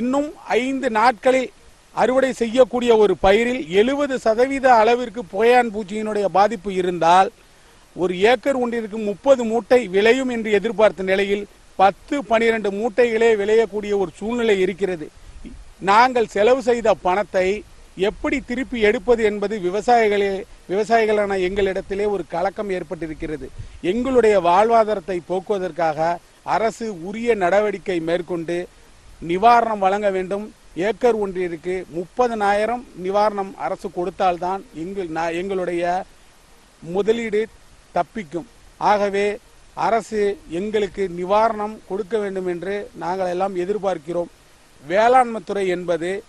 இன்னும் ஐந்து நாட்களில் அறுவடை செய்யக்கூடிய ஒரு பயிரில் எழுபது சதவீத அளவிற்கு புகையான் பூச்சியினுடைய பாதிப்பு இருந்தால் ஒரு ஏக்கர் ஒன்றிற்கு முப்பது மூட்டை விளையும் என்று எதிர்பார்த்த நிலையில் பத்து பனிரெண்டு மூட்டைகளே விளையக்கூடிய ஒரு சூழ்நிலை இருக்கிறது. நாங்கள் செலவு செய்த பணத்தை எப்படி திருப்பி எடுப்பது என்பது விவசாயிகளே விவசாயிகளான எங்களிடத்திலே ஒரு கலக்கம் ஏற்பட்டிருக்கிறது. எங்களுடைய வாழ்வாதாரத்தை போக்குவதற்காக அரசு உரிய நடவடிக்கை மேற்கொண்டு நிவாரணம் வழங்க வேண்டும். ஏக்கர் ஒன்றிற்கு முப்பதனாயிரம் நிவாரணம் அரசு கொடுத்தால்தான் எங்கள் எங்களுடைய முதலீடு தப்பிக்கும். ஆகவே அரசு எங்களுக்கு நிவாரணம் கொடுக்க வேண்டும் என்று நாங்கள் எல்லாம் எதிர்பார்க்கிறோம். வேளாண்மைத்துறை என்பது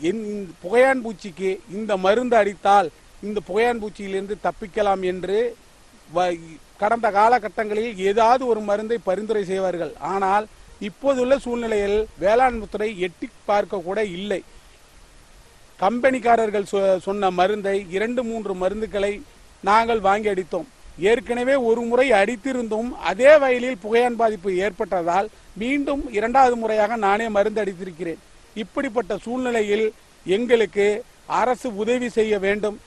என் இந்த புகையான் பூச்சிக்கு இந்த மருந்து அடித்தால் இந்த புகையான் பூச்சியிலிருந்து தப்பிக்கலாம் என்று வ- கடந்த காலகட்டங்களில் ஏதாவது ஒரு மருந்தை பரிந்துரை செய்வார்கள். ஆனால் இப்போதுள்ள சூழ்நிலையில் வேளாண்மைத்துறை எட்டி பார்க்க கூட இல்லை. கம்பெனிக்காரர்கள் சொ- சொன்ன மருந்தை இரண்டு மூன்று மருந்துகளை நாங்கள் வாங்கி அடித்தோம். ஏற்கனவே ஒரு முறை அடித்திருந்தும் அதே வயலில் புகையான் பாதிப்பு ஏற்பட்டதால் மீண்டும் இரண்டாவது முறையாக நானே மருந்து அடித்திருக்கிறேன். இப்படிப்பட்ட சூழ்நிலையில் எங்களுக்கு அரசு உதவி செய்ய வேண்டும்.